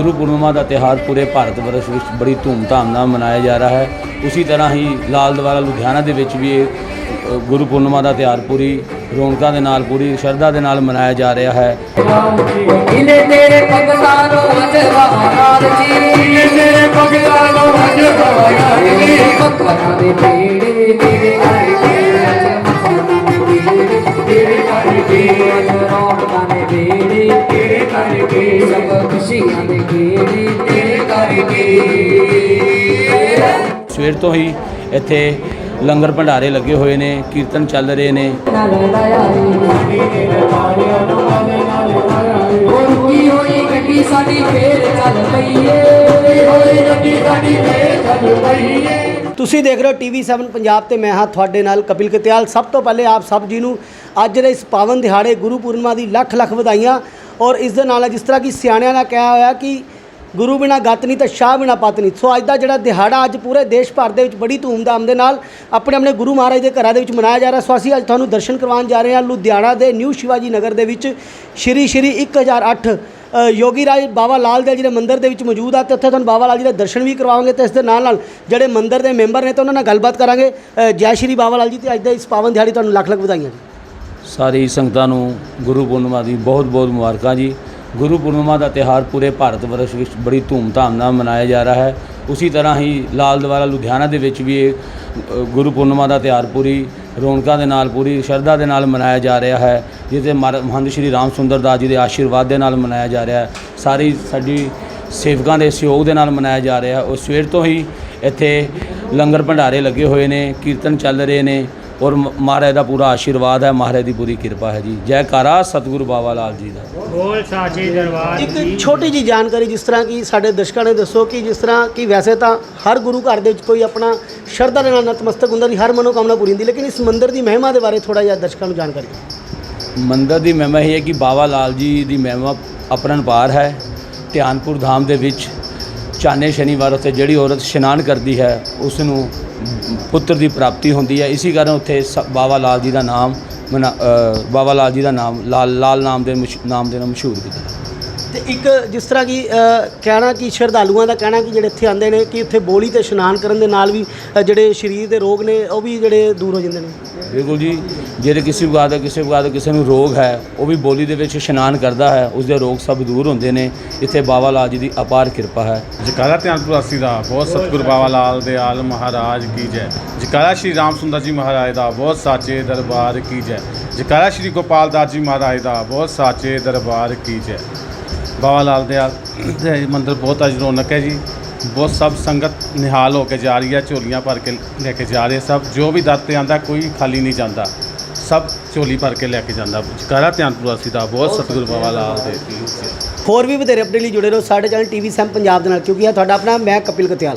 ਗੁਰੂ ਪੂਰਨਿਮਾ ਦਾ ਤਿਉਹਾਰ ਪੂਰੇ ਭਾਰਤ ਵਰਸ਼ ਵਿੱਚ ਬੜੀ ਧੂਮਧਾਮ ਨਾਲ ਮਨਾਇਆ ਜਾ ਰਿਹਾ ਹੈ। ਉਸੇ ਤਰ੍ਹਾਂ ਹੀ ਲਾਲ ਦਵਾਰਾ ਲੁਧਿਆਣਾ ਦੇ ਵਿੱਚ ਵੀ ਇਹ ਗੁਰੂ ਪੂਰਨਿਮਾ ਦਾ ਤਿਉਹਾਰ ਪੂਰੀ ਰੌਣਕਾਂ ਦੇ ਨਾਲ ਪੂਰੀ ਸ਼ਰਧਾ ਦੇ ਨਾਲ ਮਨਾਇਆ ਜਾ ਰਿਹਾ ਹੈ। ਮਿਲੇ ਤੇਰੇ ਭਗਤਾਂ ਨੂੰ ਅੱਜ ਬਹਾਰ ਜੀ। ਮਿਲੇ ਤੇਰੇ ਭਗਤਾਂ ਨੂੰ ਅੱਜ ਬਹਾਰ ਜੀ। ਭਗਤਾਂ ਦੇ ਪੀੜੇ ਤੇਰੇ ਕਰਕੇ ਸਵੇਰ ਤੋਂ ਹੀ ਇੱਥੇ ਲੰਗਰ ਭੰਡਾਰੇ ਲੱਗੇ ਹੋਏ ਨੇ, ਕੀਰਤਨ ਚੱਲ ਰਹੇ ਨੇ। ਨਾਲ ਹੋਈ ਗੱਡੀ ਸਾਡੀ ਫੇਰ ਚੱਲ ਪਈ ਹੋਈ ਗੱਡੀ ਸਾਡੀ ਫੇਰ ਚੱਲ ਪਈ ਤੁਸੀਂ ਦੇਖ ਰਹੇ ਹੋ ਟੀਵੀ7 ਪੰਜਾਬ ਤੇ ਮੈਂ ਹਾਂ ਤੁਹਾਡੇ ਨਾਲ ਕਪਿਲ ਕਤਿਆਲ। ਸਭ ਤੋਂ ਪਹਿਲੇ ਆਪ ਸਭ ਜੀ ਨੂੰ ਅੱਜ ਦੇ ਇਸ ਪਾਵਨ ਦਿਹਾੜੇ ਗੁਰੂ ਪੂਰਨਿਮਾ ਦੀ ਲੱਖ ਲੱਖ ਵਧਾਈਆਂ। ਔਰ ਇਸ ਦੇ ਨਾਲ ਜਿਸ ਤਰ੍ਹਾਂ ਕਿ ਸਿਆਣਿਆਂ ਨੇ ਕਿਹਾ ਹੋਇਆ ਕਿ ਗੁਰੂ ਬਿਨਾ ਗਤ ਨਹੀਂ ਤਾਂ ਸ਼ਾਹ ਬਿਨਾ ਪਤ ਨਹੀਂ। ਸੋ ਅੱਜ ਦਾ ਜਿਹੜਾ ਦਿਹਾੜਾ ਅੱਜ ਪੂਰੇ ਦੇਸ਼ ਭਰ ਦੇ ਵਿੱਚ ਬੜੀ ਧੂਮਧਾਮ ਦੇ ਨਾਲ ਆਪਣੇ ਆਪਣੇ ਗੁਰੂ ਮਹਾਰਾਜ ਦੇ ਘਰਾਂ ਦੇ ਵਿੱਚ ਮਨਾਇਆ ਜਾ ਰਿਹਾ। ਸੋ ਅਸੀਂ ਅੱਜ ਤੁਹਾਨੂੰ ਦਰਸ਼ਨ ਕਰਵਾਉਣ ਜਾ ਰਹੇ ਹਾਂ ਲੁਧਿਆਣਾ ਦੇ ਨਿਊ ਸ਼ਿਵਾਜੀ ਨਗਰ ਦੇ ਵਿੱਚ। ਸ਼੍ਰੀ ਸ਼੍ਰੀ 1008 ਅ, ਯੋਗੀ ਰਾਜ ਬਾਬਾ ਲਾਲ ਦੇ ਜਿਹੜੇ ਮੰਦਿਰ ਦੇ ਵਿੱਚ ਮੌਜੂਦ ਆ ਤੇ ਉੱਥੇ ਤੁਹਾਨੂੰ ਬਾਬਾ ਲਾਲ ਜੀ ਦੇ ਦਰਸ਼ਨ ਵੀ ਕਰਵਾਵਾਂਗੇ ਤੇ ਇਸ ਦੇ ਨਾਲ ਨਾਲ ਜਿਹੜੇ ਮੰਦਿਰ ਦੇ ਮੈਂਬਰ ਨੇ ਤੇ ਉਹਨਾਂ ਨਾਲ ਗੱਲਬਾਤ ਕਰਾਂਗੇ। ਜੈ ਸ਼੍ਰੀ ਬਾਬਾ ਲਾਲ ਜੀ ਤੇ ਅੱਜ ਦੇ ਇਸ ਪਾਵਨ ਦਿਹਾੜੀ ਤੁਹਾਨੂੰ ਲੱਖ ਲੱਖ ਵਧਾਈਆਂ ਜੀ। ਸਾਰੀ ਸੰਗਤਾਂ ਨੂੰ ਗੁਰੂ ਪੂਰਨਿਮਾ ਦੀ ਬਹੁਤ ਬਹੁਤ ਮੁਬਾਰਕਾਂ ਜੀ। ਗੁਰੂ ਪੂਰਨਿਮਾ ਦਾ ਤਿਉਹਾਰ ਪੂਰੇ ਭਾਰਤ ਵਰਸ਼ ਵਿੱਚ ਬੜੀ ਧੂਮਧਾਮ ਨਾਲ ਮਨਾਇਆ ਜਾ ਰਿਹਾ ਹੈ। ਉਸੇ ਤਰ੍ਹਾਂ ਹੀ ਲਾਲ ਦਵਾਰਾ ਲੁਧਿਆਣਾ ਦੇ ਵਿੱਚ ਵੀ ਇਹ ਗੁਰੂ ਪੂਰਨਿਮਾ ਦਾ ਤਿਉਹਾਰ ਪੂਰੀ ਰੌਣਕਾਂ ਦੇ ਨਾਲ, ਪੂਰੀ ਸ਼ਰਧਾ ਦੇ ਨਾਲ ਮਨਾਇਆ ਜਾ ਰਿਹਾ ਹੈ, ਜਿੱਥੇ ਮਰ- ਮਹੰਤ ਸ਼੍ਰੀ ਰਾਮ ਸੁੰਦਰ ਦਾਸ ਜੀ ਦੇ ਆਸ਼ੀਰਵਾਦ ਦੇ ਨਾਲ ਮਨਾਇਆ ਜਾ ਰਿਹਾ ਹੈ। ਸਾਰੀ ਸਾਡੀ ਸੇਵਕਾਂ ਦੇ ਸਹਿਯੋਗ ਦੇ ਨਾਲ ਮਨਾਇਆ ਜਾ ਰਿਹਾ ਉਹ ਸਵੇਰ ਤੋਂ ਹੀ ਇੱਥੇ ਲੰਗਰ ਭੰਡਾਰੇ ਲੱਗੇ ਹੋਏ ਨੇ, ਕੀਰਤਨ ਚੱਲ ਰਹੇ ਨੇ। ਔਰ ਮਹਾਰਾਜ ਦਾ ਪੂਰਾ ਆਸ਼ੀਰਵਾਦ ਹੈ ਮਹਾਰਾਜ ਦੀ ਪੂਰੀ ਕਿਰਪਾ ਹੈ ਜੀ। ਜੈਕਾਰਾ ਸਤਿਗੁਰੂ ਬਾਬਾ ਲਾਲ ਜੀ ਦਾ। ਬੋਲ ਸਾਚੇ ਦਰਬਾਰ ਇੱਕ ਛੋਟੀ ਜੀ ਜਾਣਕਾਰੀ ਜਿਸ ਤਰ੍ਹਾਂ ਕਿ ਸਾਡੇ ਦਰਸ਼ਕਾਂ ਨੇ ਦੱਸੋ ਕਿ ਜਿਸ ਤਰ੍ਹਾਂ ਕਿ ਵੈਸੇ ਤਾਂ ਹਰ ਗੁਰੂ ਘਰ ਦੇ ਵਿੱਚ ਕੋਈ ਆਪਣਾ ਸ਼ਰਧਾ ਦੇ ਨਾਲ ਨਤਮਸਤਕ ਹੁੰਦਾ ਨਹੀਂ ਹਰ ਮਨੋਕਾਮਨਾ ਪੂਰੀ ਹੁੰਦੀ ਲੇਕਿਨ ਇਸ ਮੰਦਿਰ ਦੀ ਮਹਿਮਾ ਦੇ ਬਾਰੇ ਥੋੜਾ ਜਿਹਾ ਦਰਸ਼ਕਾਂ ਨੂੰ ਜਾਣਕਾਰੀ। ਮੰਦਰ ਦੀ ਮਹਿਮਾ ਇਹ ਹੈ ਕਿ ਬਾਬਾ ਲਾਲ ਜੀ ਦੀ ਮਹਿਮਾ ਅਪਰੰਪਾਰ ਹੈ। ਧਿਆਨਪੁਰ ਧਾਮ ਦੇ ਵਿੱਚ ਚਾਨੇ ਸ਼ਨੀਵਾਰ ਉੱਤੇ ਜਿਹੜੀ ਔਰਤ ਇਸ਼ਨਾਨ ਕਰਦੀ ਹੈ ਉਸ ਨੂੰ ਪੁੱਤਰ ਦੀ ਪ੍ਰਾਪਤੀ ਹੁੰਦੀ ਹੈ। ਇਸੇ ਕਾਰਨ ਉੱਥੇ ਸ- ਬਾਬਾ ਲਾਲ ਜੀ ਦਾ ਨਾਮ ਮਨਾ- ਬਾਬਾ ਲਾਲ ਜੀ ਦਾ ਨਾਮ, ਲਾਲ ਲਾਲ ਨਾਮ ਦੇ ਮਸ਼- ਨਾਮ ਦੇ ਨਾਲ ਮਸ਼ਹੂਰ ਕੀਤਾ। ਤੇ ਇੱਕ ਜਿਸ ਤਰ੍ਹਾਂ ਕਿ ਕਹਿਣਾ ਕਿ ਸ਼ਰਧਾਲੂਆਂ ਦਾ ਕਹਿਣਾ ਕਿ ਜਿਹੜੇ ਇੱਥੇ ਆਉਂਦੇ ਨੇ ਕਿ ਇੱਥੇ ਬੋਲੀ ਤੇ ਇਸ਼ਨਾਨ ਕਰਨ ਦੇ ਨਾਲ ਵੀ ਅ, ਜਿਹੜੇ ਸਰੀਰ ਦੇ ਰੋਗ ਨੇ ਉਹ ਵੀ ਜਿਹੜੇ ਦੂਰ ਹੋ ਜਾਂਦੇ ਨੇ। ਬਿਲਕੁਲ ਜੀ ਜਿਹੜੇ ਕਿਸੇ ਪ੍ਰਕਾਰ ਦਾ ਕਿਸੇ ਪ੍ਰਕਾਰ ਦਾ ਕਿਸੇ ਨੂੰ ਰੋਗ ਹੈ ਉਹ ਵੀ ਬੋਲੀ ਦੇ ਵਿੱਚ ਇਸ਼ਨਾਨ ਕਰਦਾ ਹੈ ਉਸ ਦੇ ਰੋਗ ਸਭ ਦੂਰ ਹੁੰਦੇ ਨੇ। ਇੱਥੇ ਬਾਬਾ ਲਾਲ ਜੀ ਦੀ ਅਪਾਰ ਕਿਰਪਾ ਹੈ। ਜਕਾਰਾ ਧਿਆਨਪੁਰਾਸੀ ਦਾ ਬਹੁਤ ਸਤਿਗੁਰ ਬਾਬਾ ਲਾਲ ਦੇ ਆਲ ਮਹਾਰਾਜ ਕੀ ਜੈ। ਜਕਾਰਾ ਸ਼੍ਰੀ ਰਾਮ ਸੁੰਦਰ ਜੀ ਮਹਾਰਾਜ ਦਾ ਬਹੁਤ ਸਾਚੇ ਦਰਬਾਰ ਕੀ ਜੈ। ਜਕਾਰਾ ਸ਼੍ਰੀ ਗੋਪਾਲ ਦਾਸ ਜੀ ਮਹਾਰਾਜ ਦਾ ਬਹੁਤ ਸਾਚੇ ਦਰਬਾਰ ਕੀ ਜੈ। ਬਾਬਾ ਲਾਲ ਦੇ ਆ। ਦੇ ਮੰਦਿਰ ਬਹੁਤ ਅੱਜ ਰੌਣਕ ਹੈ ਜੀ। ਬਹੁਤ ਸਭ ਸੰਗਤ ਨਿਹਾਲ ਹੋ ਕੇ ਜਾ ਰਹੀ ਹੈ, ਝੋਲੀਆਂ ਭਰ ਕੇ ਲੈ ਕੇ ਜਾ ਰਹੇ ਸਭ। ਜੋ ਵੀ ਦਰ ਤੇ ਆਂਦਾ ਕੋਈ ਖਾਲੀ ਨਹੀਂ ਜਾਂਦਾ। ਸਭ ਝੋਲੀ ਭਰ ਕੇ ਲੈ ਕੇ ਜਾਂਦਾ। ਜਕਾਰਾ ਧਿਆਨਪੁਰਾਸੀ ਦਾ ਬਹੁਤ ਸਤਿਗੁਰ ਬਾਬਾ ਲਾਲ ਦੇ। ਕੀ ਹੋਰ ਵੀ ਵਧੇਰੇ ਆਪਣੇ ਲਈ ਜੁੜੇ ਰਹੋ। ਸਾਡੇ ਚੈਨਲ ਟੀਵੀ ਸੈਮ ਪੰਜਾਬ ਦੇ ਨਾਲ, ਕਿਉਂਕਿ ਇਹ ਤੁਹਾਡਾ ਆਪਣਾ, ਮੈਂ ਕਪਿਲ ਕਤਿਆਲ।